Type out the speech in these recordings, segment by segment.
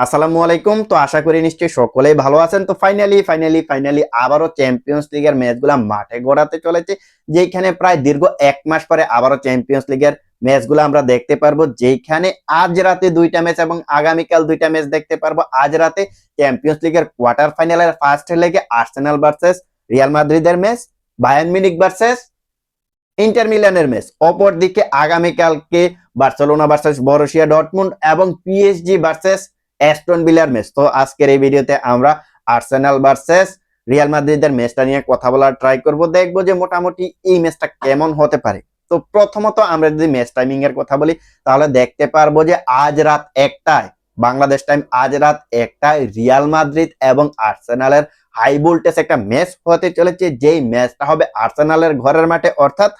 আসসালামু আলাইকুম। তো আশা করি নিশ্চয়ই সকলেই ভালো আছেন। তো ফাইনালি ফাইনালি ফাইনালি আবারও চ্যাম্পিয়ন্স লিগের ম্যাচগুলো মাঠে গড়াতে চলেছে যেখানে প্রায় দীর্ঘ এক মাস পরে আবারও চ্যাম্পিয়ন্স লিগের ম্যাচগুলো আমরা দেখতে পারব যেখানে আজ রাতে দুইটা ম্যাচ এবং আগামীকাল দুইটা ম্যাচ দেখতে পারব। আজ রাতে চ্যাম্পিয়ন্স লিগের কোয়ার্টার ফাইনালের ফার্স্ট লেগে আর্সেনাল ভার্সেস রিয়াল মাদ্রিদের match Bayern Munich versus Inter মিলানের ম্যাচ অপর দিকে আগামীকালকে বার্সেলোনা ভার্সেস বরুসিয়া ডটমুন্ড এবং PSG versus Aston Villa match তো আজকের এই ভিডিওতে আমরা আর্সেনাল ভার্সেস রিয়াল মাদ্রিদের ম্যাচটা নিয়ে কথা বলার ট্রাই করব। দেখব যে মোটামুটি এই ম্যাচটা কেমন হতে পারে। তো প্রথমত আমরা যদি ম্যাচ টাইমিং এর কথা বলি, তাহলে দেখতে পারব যে আজ রাত একটায়, বাংলাদেশ টাইম আজ রাত একটায় রিয়াল মাদ্রিদ এবং আর্সেনালের হাই ভোল্টেজ একটা ম্যাচ হতে চলেছে। যেই ম্যাচটা হবে আর্সেনালের ঘরের মাঠে। অর্থাৎ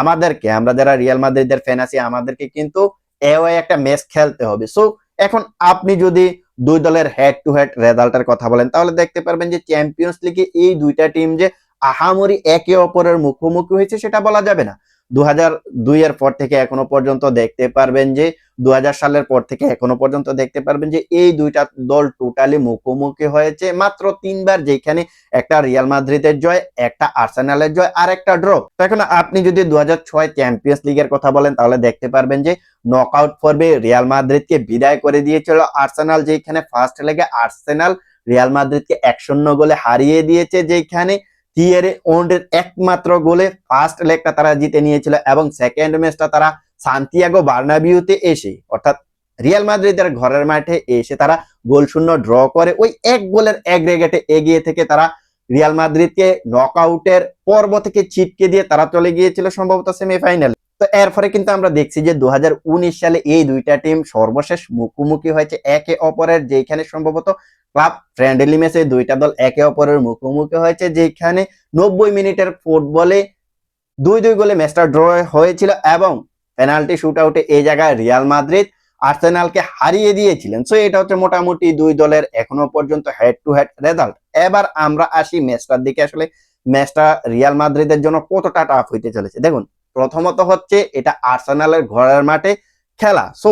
আমাদেরকে, আমরা যারা রিয়াল মাদ্রিদের ফ্যান আছি, আমাদেরকে কিন্তু এওয়াই একটা ম্যাচ খেলতে হবে। সো এখন আপনি যদি দুই দলের হেড টু হেড রেজাল্টের কথা বলেন, তাহলে দেখতে পারবেন যে চ্যাম্পিয়ন্স লিগে এই দুইটা টিম যে আহামরি একে অপরের মুখোমুখি হয়েছে, সেটা বলা যাবে না। দু হাজার দুই এর পর থেকে এখনও পর্যন্ত দেখতে পারবেন যে দু হাজার সালের পর থেকে এখনও পর্যন্ত দেখতে পারবেন যে, এই দুইটা দল টোটালি মুখোমুখি হয়েছে। মাত্র তিনবার যেখানে একটা রিয়াল মাদ্রিদের জয়, একটা আর্সেনালের জয়, আর একটা ড্র এখন আপনি যদি দু চ্যাম্পিয়ন্স লিগের কথা বলেন, তাহলে দেখতে পারবেন যে নকআউট পর্বে রিয়াল মাদ্রিদকে বিদায় করে দিয়েছিল আর্সেনাল যেখানে ফার্স্ট লেগে আর্সেনাল রিয়াল মাদ্রিদকে এক শূন্য গোলে হারিয়ে দিয়েছে যেখানে থিয়েরে ওন্ডের একমাত্র গোলে ফার্স্ট লেগটা তারা জিতে নিয়েছিল এবং সেকেন্ড ম্যাচটা তারা সান্তিয়াগো বার্নাবিউতে এসে, অর্থাৎ রিয়াল মাদ্রিদের ঘরের মাঠে এসে তারা গোল শূন্য ড্র করে। ওই এক গোলের এগ্রেগেটে এগিয়ে থেকে তারা রিয়াল মাদ্রিদকে নকআউটের পর্ব থেকে ছিটকে দিয়ে তারা চলে গিয়েছিল সম্ভবত সেমিফাইনাল। তো এর ফলে কিন্তু আমরা দেখছি যে দু হাজার উনিশ সালে এই দুইটা টিম সর্বশেষ মুখোমুখি হয়েছে একে অপরের, যেখানে সম্ভবত ক্লাব ফ্রেন্ডলি ম্যাচে দুইটা দল একে অপরের মুখোমুখি হয়েছে, যেখানে নব্বই মিনিটের ফুটবলে দুই দুই গোলে ম্যাচটা ড্র হয়েছিল এবং পেনাল্টি শুট আউটে এই জায়গায় রিয়াল মাদ্রিদ আর্সেনালকে হারিয়ে দিয়েছিলেন। সো এটা হচ্ছে মোটামুটি দুই দলের এখনও পর্যন্ত হেড টু হেড রেজাল্ট এবার আমরা আসি ম্যাচটার দিকে। আসলে ম্যাচটা রিয়াল মাদ্রিদের জন্য কতটা টাফ হইতে চলেছে? দেখুন, প্রথমত হচ্ছে এটা আর্সেনালের ঘরের মাঠে খেলা। সো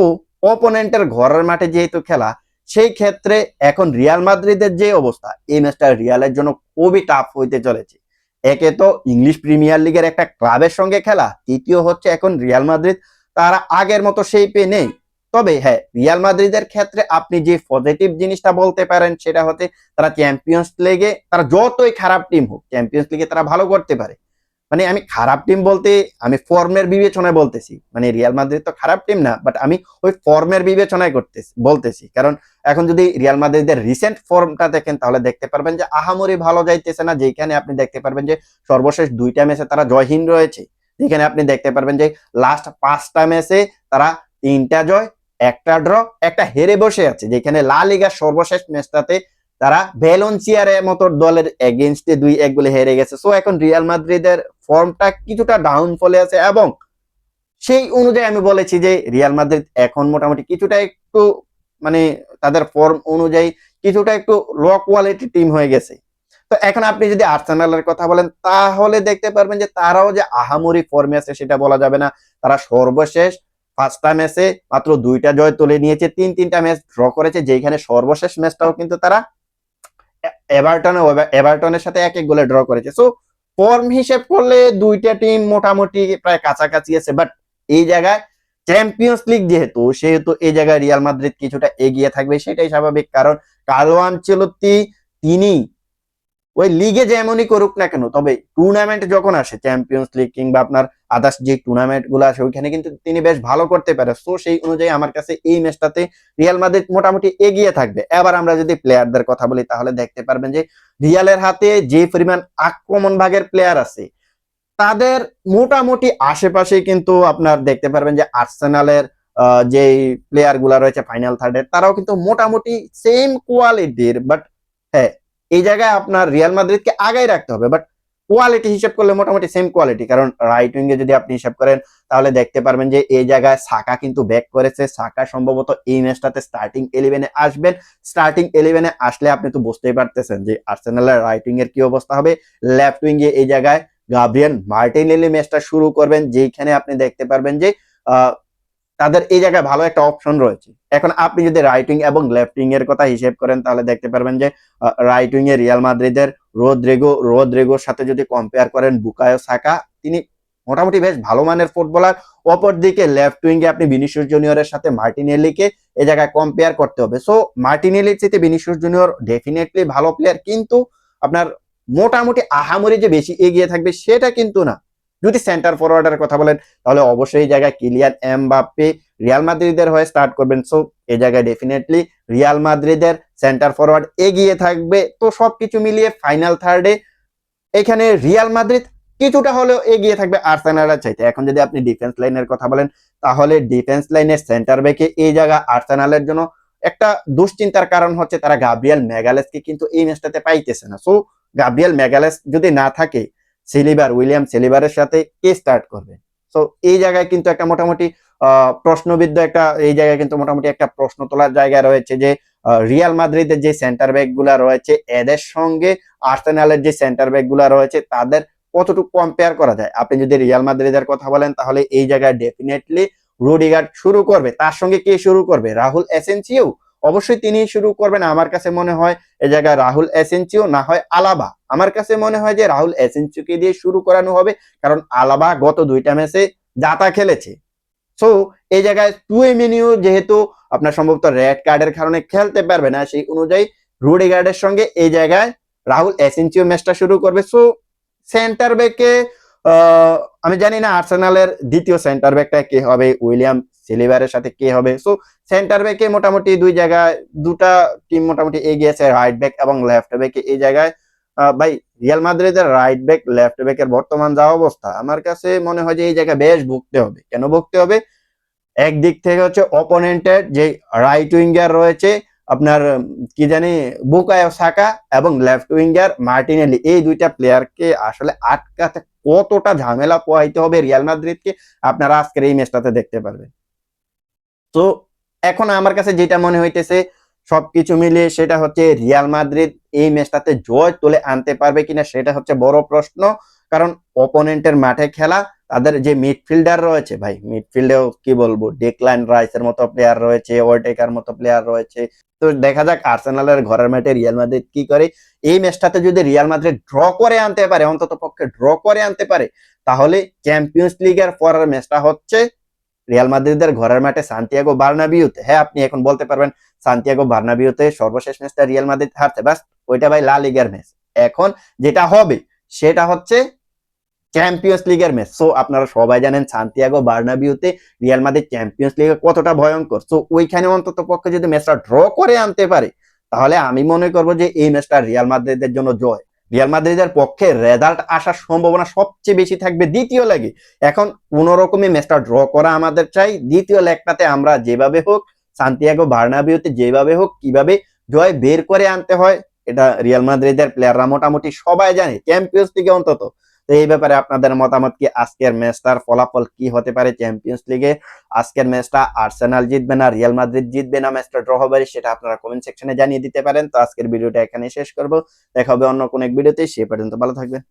অপোনেন্টের ঘরের মাঠে যেহেতু খেলা সেই ক্ষেত্রে এখন রিয়াল মাদ্রিদের যে অবস্থা, এই ম্যাচটা রিয়ালের জন্য খুবই টাফ হইতে চলেছে। একে তো ইংলিশ প্রিমিয়ার লিগের একটা ক্লাবের সঙ্গে খেলা, তৃতীয় হচ্ছে এখন রিয়াল মাদ্রিদ, তারা আগের মতো সেই পে নেই। তবে হ্যাঁ রিয়াল মাদ্রিদের ক্ষেত্রে আপনি যে পজিটিভ জিনিসটা বলতে পারেন সেটা হতে তারা চ্যাম্পিয়ন্স লিগে তারা যতই খারাপ টিম হোক চ্যাম্পিয়ন্স লিগে তারা ভালো করতে পারে। মানে আমি খারাপ টিম বলতে, আমি ফর্মের বিবেচনায় বলতেছি। মানে রিয়াল মাদ্রিদ তো খারাপ টিম না বাট আমি ওই ফর্মের বিবেচনায় করতেছি, বলতেছি। কারণ এখন যদি রিয়াল মাদ্রিদের রিসেন্ট ফর্মটা দেখেন, তাহলে দেখতে পারবেন যে আহামরি ভালো যাইতেছে না। যেখানে আপনি দেখতে পারবেন যে সর্বশেষ দুইটা ম্যাচে তারা জয়হীন রয়েছে। যেখানে আপনি দেখতে পারবেন যে লাস্ট পাঁচটা ম্যাচে তারা তিনটা জয়, একটা ড্র একটা হেরে বসে আছে। যেখানে লা লিগার সর্বশেষ ম্যাচটাতে তারা ভ্যালেন্সিয়ার মতো দলের এগেনস্টে দুই এক গোলে হেরে গেছে। সো এখন রিয়াল মাদ্রিদের ফর্মটা কিছুটা ডাউন ফলে আছে এবং সেই অনুযায়ী আমি বলেছি যে রিয়াল মাদ্রিদ এখন মোটামুটি কিছুটা একটু মানে তাদের ফর্ম অনুযায়ী কিছুটা একটু লো কোয়ালিটি টিম হয়ে গেছে। তো, এখন আপনি যদি আর্সেনালের কথা বলেন, তাহলে দেখতে পারবেন যে তারাও যে আহামরি ফর্মে আছে সেটা বলা যাবে না। তারা সর্বশেষ পাঁচটা ম্যাচে মাত্র দুইটা জয় তুলে নিয়েছে, তিন তিনটা ম্যাচ ড্র করেছে যেখানে সর্বশেষ ম্যাচটাও কিন্তু তারা এভারটন এভারটনের সাথে এক এক গোলে ড্র করেছে। সো ফর্ম হিসেব করলে দুইটা টিম মোটামুটি প্রায় কাছাকাছি আছে বাট এই জায়গায় চ্যাম্পিয়ন্স লিগ যেহেতু, সেহেতু এই জায়গায় রিয়াল মাদ্রিদ কিছুটা এগিয়ে থাকবে, সেটাই স্বাভাবিক। কারণ কালো আনচেলত্তি, তিনি ওই লিগে যেমনই করুক না কেন, তবে টুর্নামেন্ট যখন আসে চ্যাম্পিয়ন্স লিগ কিংবা আপনার আদার্স যে টুর্নামেন্টগুলো আসে, ওইখানে কিন্তু তিনি বেশ ভালো করতে পারে। সো সেই অনুযায়ী আমার কাছে এই ম্যাচটাতে রিয়াল মাদ্রিদ মোটামুটি এগিয়ে থাকবে। এবার আমরা যদি প্লেয়ারদের কথা বলি, তাহলে দেখতে পারবেন যে রিয়ালের হাতে যে পরিমাণ আক্রমণ ভাগের প্লেয়ার আছে, তাদের মোটামুটি আশেপাশে কিন্তু আপনার দেখতে পারবেন যে আর্সেনালের যে প্লেয়ারগুলা রয়েছে ফাইনাল থার্ডের তারাও কিন্তু মোটামুটি সেম কোয়ালিটির বাট হ্যাঁ এই জায়গায় আপনার রিয়াল মাদ্রিদকে আগাই রাখতে হবে বাট কোয়ালিটি হিসাব করলে মোটামুটি সেম কোয়ালিটি কারণ রাইট উইঙ্গে যদি আপনি হিসাব করেন, তাহলে দেখতে পারবেন যে এই জায়গায় সাকা কিন্তু ব্যাক করেছে। সাকা সম্ভবত এই ম্যাচটাতে স্টার্টিং ইলেভেনে আসবেন। স্টার্টিং ইলেভেনে আসলে আপনি তো বুঝতেই পারতেছেন যে আর্সেনালের রাইট উইং এর কি অবস্থা হবে। লেফট উইঙ্গে এই জায়গায় গাব্রিয়ান মার্টিনেলি ম্যাচটা শুরু করবেন যেখানে আপনি দেখতে পারবেন যে তাদের এই জায়গায় ভালো একটা অপশন রয়েছে। এখন আপনি যদি রাইট এবং লেফট এর কথা হিসেব করেন, তাহলে দেখতে পারবেন যে রাইট এ রিয়াল মাদ্রিদের রোদ্রেগো রোদ্রেগোর সাথে যদি কম্পেয়ার করেন বুকায়ো সাকা তিনি মোটামুটি বেশ ভালো মানের ফুটবলার অপরদিকে লেফট উইং এ আপনি ভিনিসিয়াস জুনিয়রের সাথে মার্টিনেলিকে এই জায়গায় কম্পেয়ার করতে হবে। সো মার্টিনেলির চেয়ে ভিনিসিয়াস জুনিয়র ডেফিনেটলি ভালো প্লেয়ার কিন্তু আপনার মোটামুটি আহামরি যে বেশি এগিয়ে থাকবে, সেটা কিন্তু না। যদি সেন্টার ফরওয়ার্ডের কথা বলেন, তাহলে অবশ্যই এই জায়গায় কিলিয়ান এমবাপ্পে রিয়াল মাদ্রিদের হয়ে স্টার্ট করবেন। সো এই জায়গায় ডেফিনেটলি রিয়াল মাদ্রিদের সেন্টার ফরওয়ার্ড এগিয়ে থাকবে। তো সবকিছু মিলিয়ে ফাইনাল থার্ডে এখানে রিয়াল মাদ্রিদ কিছুটা হলেও এগিয়ে থাকবে আর্সেনালের চাইতে। এখন যদি আপনি ডিফেন্স লাইনের কথা বলেন, তাহলে ডিফেন্স লাইনের সেন্টার ব্যাকে এই জায়গা আর্সেনালের জন্য একটা দুশ্চিন্তার কারণ হচ্ছে তারা গাব্রিয়াল ম্যাগালেসকে কিন্তু এই ম্যাচটাতে পাইতেছে না। সো গাব্রিয়াল ম্যাগালেস যদি না থাকে সিলিবার, উইলিয়াম সিলিবারের সাথে কে স্টার্ট করবে? সো এই জায়গায় কিন্তু একটা মোটামুটি প্রশ্নবিদ্ধ একটা, এই জায়গায় কিন্তু মোটামুটি একটা প্রশ্ন তোলার জায়গা রয়েছে যে রিয়াল মাদ্রিদের যে সেন্টার ব্যাকগুলা রয়েছে, এদের সঙ্গে আর্সেনালের যে সেন্টার ব্যাকগুলা রয়েছে, তাদের কতটুকু কম্পেয়ার করা যায়? আপনি যদি রিয়াল মাদ্রিদের কথা বলেন, তাহলে এই জায়গায় ডেফিনেটলি রুডিগার্ড শুরু করবে। তার সঙ্গে কে শুরু করবে? রাহুল এসেন্সিও অবশ্যই তিনি শুরু করবেন। আমার কাছে মনে হয় এই জায়গায় রাহুল এসেন্সিও না হয় আলাবা। আমার কাছে মনে হয় যে রাহুল এসেন্সিওকে দিয়ে শুরু করানো হবে, কারণ আলাবা গত দুইটা ম্যাচে জাতা খেলেছে। সো এই জায়গায় টুয়ে মেনিউ যেহেতু আপনার সম্ভবত রেড কার্ডের কারণে খেলতে পারবে না, সেই অনুযায়ী রুডি গার্ডের সঙ্গে এই জায়গায় রাহুল এসেন্সিও ম্যাচটা শুরু করবে। সো সেন্টার ব্যাকে আমি জানি না আর্সেনালের দ্বিতীয় সেন্টার ব্যাকটা কে হবে, উইলিয়াম সিলিভারের সাথে কে হবে? সো সেন্টার ব্যাকে মোটামুটি দুই জায়গায়, দুটা টিম মোটামুটি এগিয়ে আছে রাইট ব্যাক এবং লেফট ব্যাকে এই জায়গায় ভাই রিয়াল মাদ্রিদের রাইট ব্যাক লেফট ব্যাকের বর্তমান যা অবস্থা, আমার কাছে মনে হয় যে এই জায়গায় বেশ ভুগতে হবে। কেন ভুগতে হবে? একদিক থেকে হচ্ছে অপোনেন্টের যে রাইট উইঙ্গার রয়েছে, আপনার, কি জানি বুকায় সাকা এবং লেফট উইঙ্গার মার্টিনেলি এই দুইটা প্লেয়ারকে আসলে আটকাতে কতটা ঝামেলা পোহাইতে হবে রিয়াল মাদ্রিদকে আপনারা আজকের এই ম্যাচটাতে দেখতে পারবেন। তো এখন আমার কাছে যেটা মনে হইতেছে, সবকিছু মিলিয়ে সেটা হচ্ছে রিয়াল মাদ্রিদ এই ম্যাচটাতে জয় তুলে আনতে পারবে কিনা সেটা হচ্ছে বড় প্রশ্ন। কারণ অপোনেন্টের মাঠে খেলা, তাদের যে মিডফিল্ডার রয়েছে, ভাই মিডফিল্ডেও কি বলব ডেকলাইন রাইসের মতো প্লেয়ার রয়েছে ওয়ার্টেকার মতো প্লেয়ার রয়েছে। তো দেখা যাক আর্সেনালের ঘরের মাঠে রিয়াল মাদ্রিদ কি করে। এই ম্যাচটাতে যদি রিয়াল মাদ্রিদ ড্র করে আনতে পারে অন্তত পক্ষে ড্র করে আনতে পারে, তাহলে চ্যাম্পিয়ন্স লিগের পরের ম্যাচটা হচ্ছে রিয়াল মাদ্রিদের ঘরের মাঠে সান্তিয়াগো বার্নাবিউতে হ্যাঁ আপনি এখন বলতে পারবেন সান্তিয়াগো বার্নাবিউতে সর্বশেষ ম্যাচটা রিয়াল মাদ্রিদ হারছে। বাস ওইটা ভাই লা লিগার ম্যাচ। এখন যেটা হবে, সেটা হচ্ছে চ্যাম্পিয়ন্স লিগের ম্যাচ। সো আপনারা সবাই জানেন সান্তিয়াগো বার্নাবিউতে রিয়াল মাদ্রিদ চ্যাম্পিয়ন্স লিগে কতটা ভয়ঙ্কর। সো ওইখানে অন্তত পক্ষে যদি ম্যাচটা ড্র করে আনতে পারে, তাহলে আমি মনে করব যে এই ম্যাচটা রিয়াল মাদ্রিদের জন্য জয়। রিয়াল মাদ্রিদের পক্ষে রেজাল্ট আসার সম্ভাবনা সবচেয়ে বেশি থাকবে দ্বিতীয় লেগে এখন কোন রকমই ম্যাচটা ড্র করা আমাদের চাই। দ্বিতীয় লেগটাতে আমরা যেভাবে হোক সান্তিয়াগো বার্নাবিওতে যেভাবে হোক, কীভাবে জয় বের করে আনতে হয়, এটা রিয়াল মাদ্রিদের প্লেয়াররা মোটামুটি সবাই জানে। চ্যাম্পিয়ন্স থেকে অন্তত। তো এই ব্যাপারে আপনাদের মতামত কি? আজকের ম্যাচটার ফলাফল কি হতে পারে চ্যাম্পিয়ন্স লিগে আজকের ম্যাচটা আর্সেনাল জিতবে না রিয়াল মাদ্রিদ জিতবে না, ম্যাচটা ড্র হবে সেটা আপনারা কমেন্ট সেকশনে জানিয়ে দিতে পারেন। তো আজকের ভিডিওটা এখানে শেষ করব। দেখা হবে অন্য কোনো এক ভিডিওতে, সে পর্যন্ত ভালো থাকবেন।